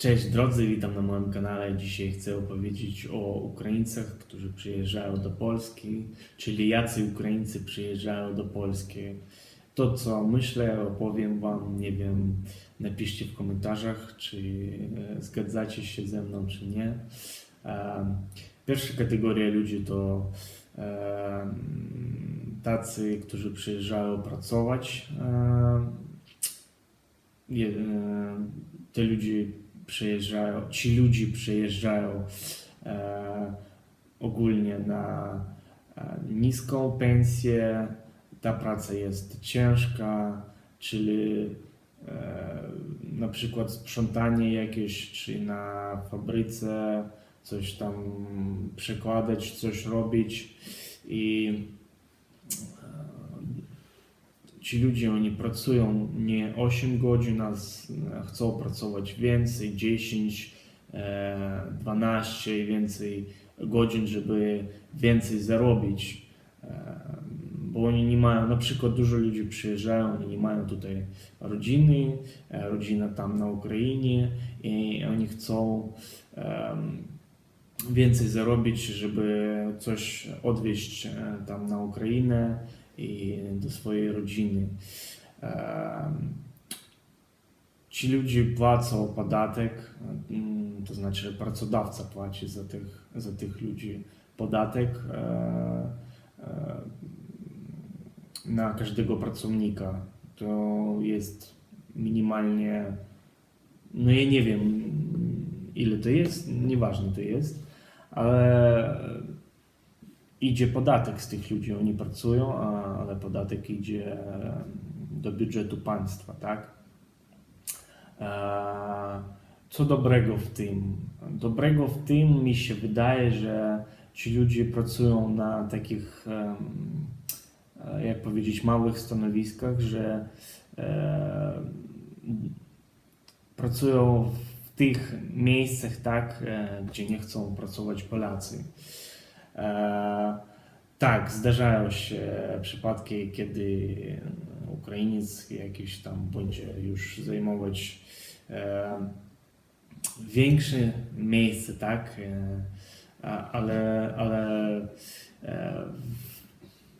Cześć drodzy, witam na moim kanale. Dzisiaj chcę opowiedzieć o Ukraińcach, którzy przyjeżdżają do Polski, czyli jacy Ukraińcy przyjeżdżają do Polski. To, co myślę, opowiem Wam, nie wiem, napiszcie w komentarzach, czy e, zgadzacie się ze mną, czy nie. E, Pierwsza kategoria ludzi to e, tacy, którzy przyjeżdżają pracować. Te ludzie przyjeżdżają, ci ludzie przyjeżdżają e, ogólnie na e, niską pensję, ta praca jest ciężka, czyli e, na przykład sprzątanie jakieś, czy na fabryce coś tam przekładać, coś robić i ci ludzie, oni pracują nie 8 godzin, a z- chcą pracować więcej, 10, e, 12 i więcej godzin, żeby więcej zarobić. E, Bo oni nie mają, na przykład dużo ludzi przyjeżdżają, oni nie mają tutaj rodziny, e, rodzina tam na Ukrainie i oni chcą więcej zarobić, żeby coś odwieźć e, tam na Ukrainę i do swojej rodziny. Ci ludzie płacą podatek, mm, to znaczy pracodawca płaci za tych, za tych ludzi podatek e, e, na każdego pracownika. To jest minimalnie, no ja nie wiem ile to jest, nieważne to jest, ale idzie podatek z tych ludzi, oni pracują, ale podatek idzie do budżetu państwa, tak? E, Co dobrego w tym? Dobrego w tym mi się wydaje, że ci ludzie pracują na takich, e, jak powiedzieć, małych stanowiskach, że e, pracują w tych miejscach, tak, e, gdzie nie chcą pracować Polacy. E, tak, zdarzają się przypadki, kiedy Ukrainiec jakiś tam będzie już zajmować e, większe miejsce, tak, e, ale, ale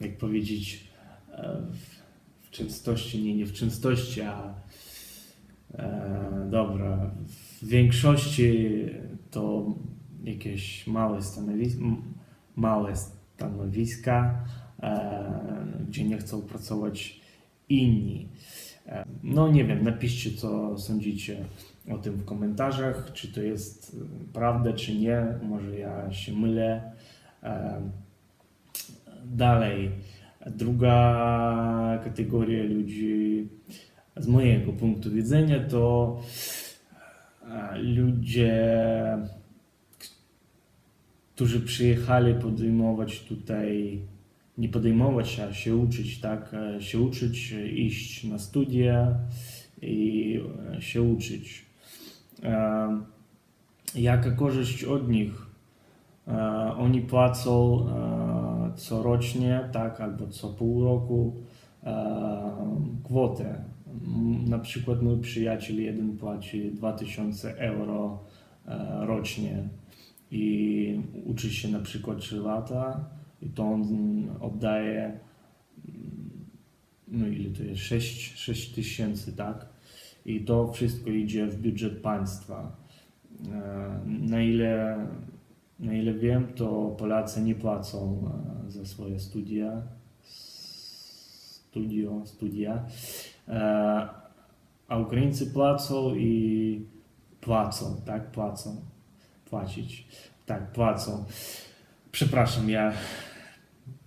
jak powiedzieć, w, częstości, nie, nie w częstości, a dobra, w większości to jakieś małe stanowiska, małe stanowiska, e, gdzie nie chcą pracować inni. E, No nie wiem, napiszcie co sądzicie o tym w komentarzach, czy to jest e, prawda, czy nie, może ja się mylę. Dalej, druga kategoria ludzi z mojego punktu widzenia to ludzie, którzy przyjechali podejmować tutaj, nie podejmować, a się uczyć, tak? E, Się uczyć, e, iść na studia i e, się uczyć. Jaka korzyść od nich? Oni płacą corocznie, tak, albo co pół roku kwotę. Na przykład mój przyjaciel jeden płaci 2000 euro rocznie i uczy się na przykład 3 lata i to on oddaje mm, no ile to jest? 6, 6 tysięcy tak? I to wszystko idzie w budżet państwa. E, na ile na ile wiem to Polacy nie płacą e, za swoje studia. Studio, studia. E, a Ukraińcy płacą i płacą, tak, płacą płacić. Tak, płacą. Przepraszam, ja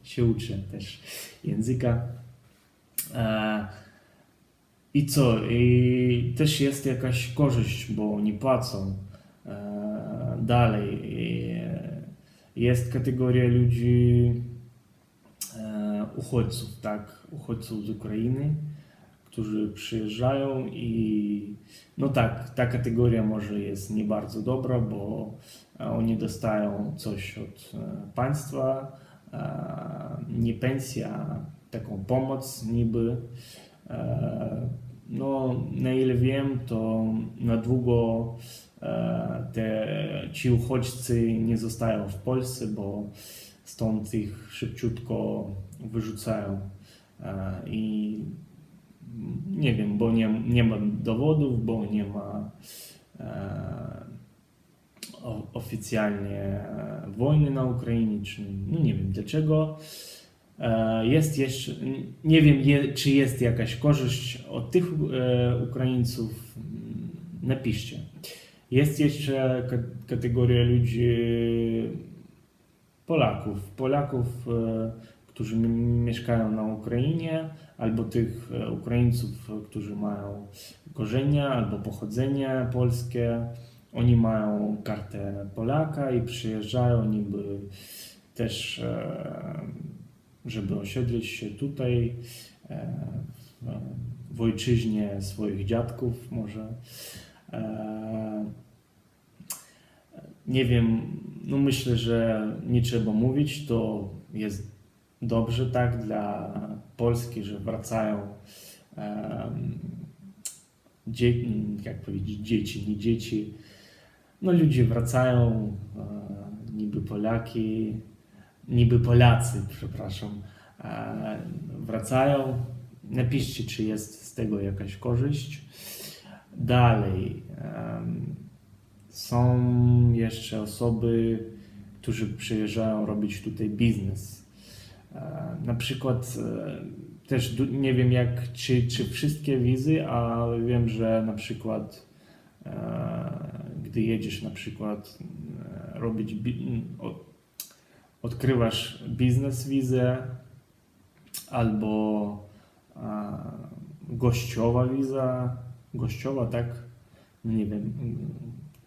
się uczę też języka. E, I co? I też jest jakaś korzyść, bo nie płacą. E, Dalej e, jest kategoria ludzi uchodźców, tak, uchodźców z Ukrainy, którzy przyjeżdżają i no tak, ta kategoria może jest nie bardzo dobra, bo e, oni dostają coś od e, państwa, e, nie pensja, taką pomoc niby. No, na ile wiem, to na długo te, ci uchodźcy nie zostają w Polsce, bo stąd ich szybciutko wyrzucają. I nie wiem, bo nie, nie ma dowodów, bo nie ma e, oficjalnie e, wojny na Ukrainie, czy no nie wiem dlaczego. E, Jest jeszcze, nie wiem, je, czy jest jakaś korzyść od tych e, Ukraińców. Napiszcie. Jest jeszcze ka- kategoria ludzi Polaków. Polaków, e, którzy mieszkają na Ukrainie, albo tych e, Ukraińców, e, którzy mają korzenie albo pochodzenie polskie. Oni mają kartę Polaka i przyjeżdżają niby też, e, żeby osiedlić się tutaj, w, ojczyźnie swoich dziadków może. Nie wiem, no myślę, że nie trzeba mówić, to jest dobrze tak dla Polski, że wracają em, dzie, jak powiedzieć, dzieci, nie dzieci. No ludzie wracają, e, niby Polaki, niby Polacy, przepraszam, e, wracają. Napiszcie, czy jest z tego jakaś korzyść. Dalej, są jeszcze osoby, którzy przyjeżdżają robić tutaj biznes. E, Na przykład e, też nie wiem jak, czy, czy wszystkie wizy, ale wiem, że na przykład e, gdy jedziesz na przykład robić, odkrywasz biznes wizę albo gościowa wiza, gościowa, tak? No Nie wiem,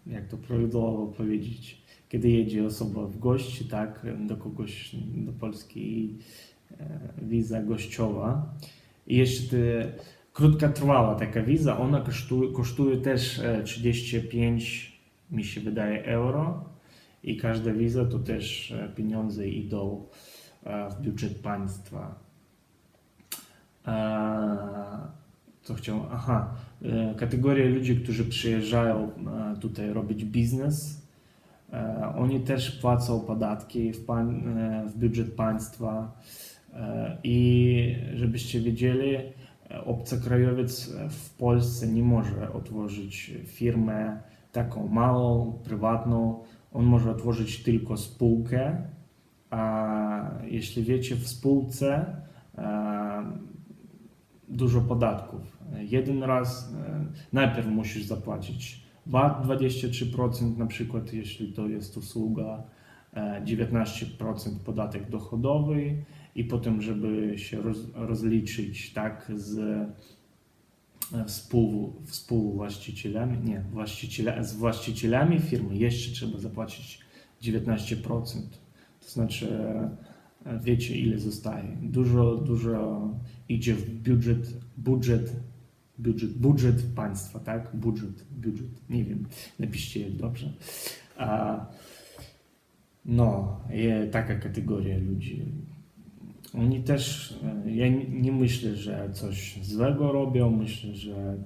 jak to prawidłowo powiedzieć. Kiedy jedzie osoba w gości, tak, do kogoś, do Polski e, wiza gościowa. I jeszcze te, krótkotrwała taka wiza, ona kosztuje, kosztuje też e, 35, mi się wydaje, euro. I każda wiza to też e, pieniądze idą e, w budżet państwa. E, Co chciałem? Aha, e, kategoria ludzi, którzy przyjeżdżają e, tutaj robić biznes. E, Oni też płacą podatki w, e, w budżet państwa. E, I żebyście wiedzieli, obcokrajowiec w Polsce nie może otworzyć firmę taką małą, prywatną. On może otworzyć tylko spółkę. A jeśli wiecie, w spółce dużo podatków. Jeden raz najpierw musisz zapłacić VAT 23%, na przykład jeśli to jest usługa, e, 19% podatek dochodowy i potem, żeby się roz, rozliczyć tak z e, współ, współwłaścicielami, nie, właściciele, z właścicielami firmy jeszcze trzeba zapłacić 19%. To znaczy, e, wiecie ile zostaje. Dużo, dużo idzie w budżet, budżet, budżet, budżet państwa, tak? Budżet, budżet, nie wiem, napiszcie dobrze. A, no, je, taka kategoria ludzi. Oni też, ja nie- nie myślę, że coś złego robią, myślę, że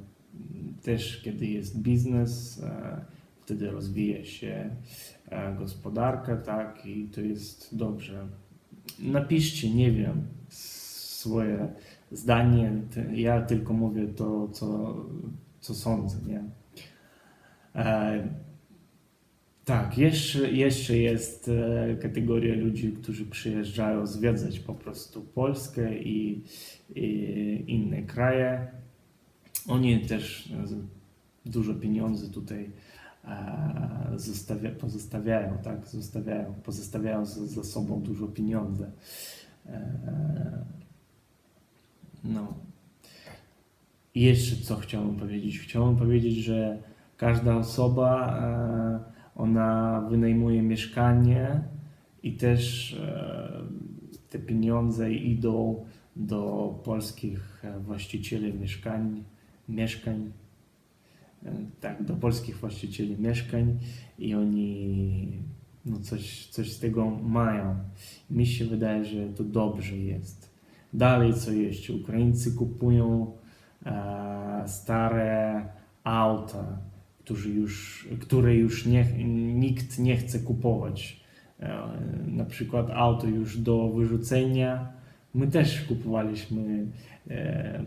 też kiedy jest biznes, e, wtedy rozwija się e, gospodarka, tak, i to jest dobrze. Napiszcie, nie wiem, swoje zdanie, ja tylko mówię to, co, co sądzę, nie? E, tak, jeszcze, jeszcze jest e, kategoria ludzi, którzy przyjeżdżają zwiedzać po prostu Polskę i, i inne kraje. Oni też e, dużo pieniędzy tutaj e, zostawia, pozostawiają, tak? Zostawiają, pozostawiają za, za sobą dużo pieniędzy. E, no. I jeszcze co chciałbym powiedzieć? Chciałbym powiedzieć, że każda osoba, e, ona wynajmuje mieszkanie i też e, te pieniądze idą do polskich e, właścicieli mieszkań, mieszkań, tak, do polskich właścicieli mieszkań i oni no coś, coś z tego mają. Mi się wydaje, że to dobrze jest. Dalej co jeszcze? Ukraińcy kupują e, stare auta, którzy już, które już nie, nikt nie chce kupować. E, Na przykład auto już do wyrzucenia. My też kupowaliśmy e,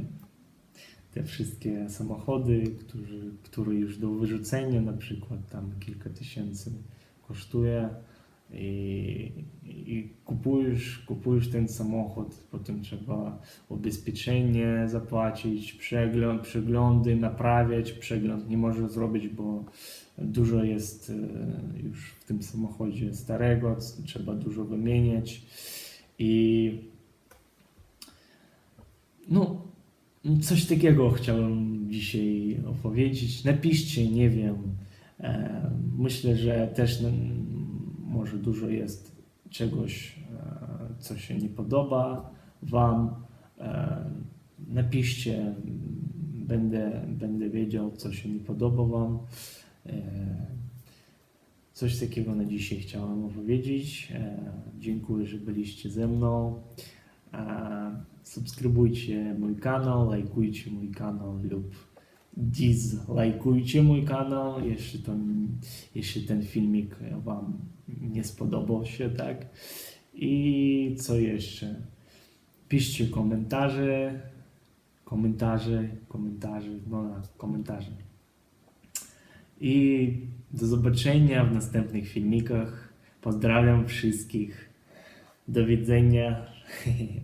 te wszystkie samochody, którzy, które już do wyrzucenia, na przykład tam kilka tysięcy kosztuje i, i kupujesz, kupujesz ten samochód, potem trzeba ubezpieczenie zapłacić, przegląd, przeglądy naprawiać, przegląd nie możesz zrobić, bo dużo jest e, już w tym samochodzie starego, trzeba dużo wymieniać i no coś takiego chciałem dzisiaj opowiedzieć. Napiszcie, nie wiem. E, myślę, że też może dużo jest czegoś, e, co się nie podoba Wam. E, napiszcie, będę, będę wiedział, co się nie podoba Wam. E, coś takiego na dzisiaj chciałem opowiedzieć. Dziękuję, że byliście ze mną. Subskrybujcie mój kanał, lajkujcie mój kanał lub dislajkujcie mój kanał, jeśli, to, jeśli ten filmik Wam nie spodobał się, tak? I co jeszcze? Piszcie komentarze, komentarze, komentarze, no na komentarze. I do zobaczenia w następnych filmikach. Pozdrawiam wszystkich. Do widzenia.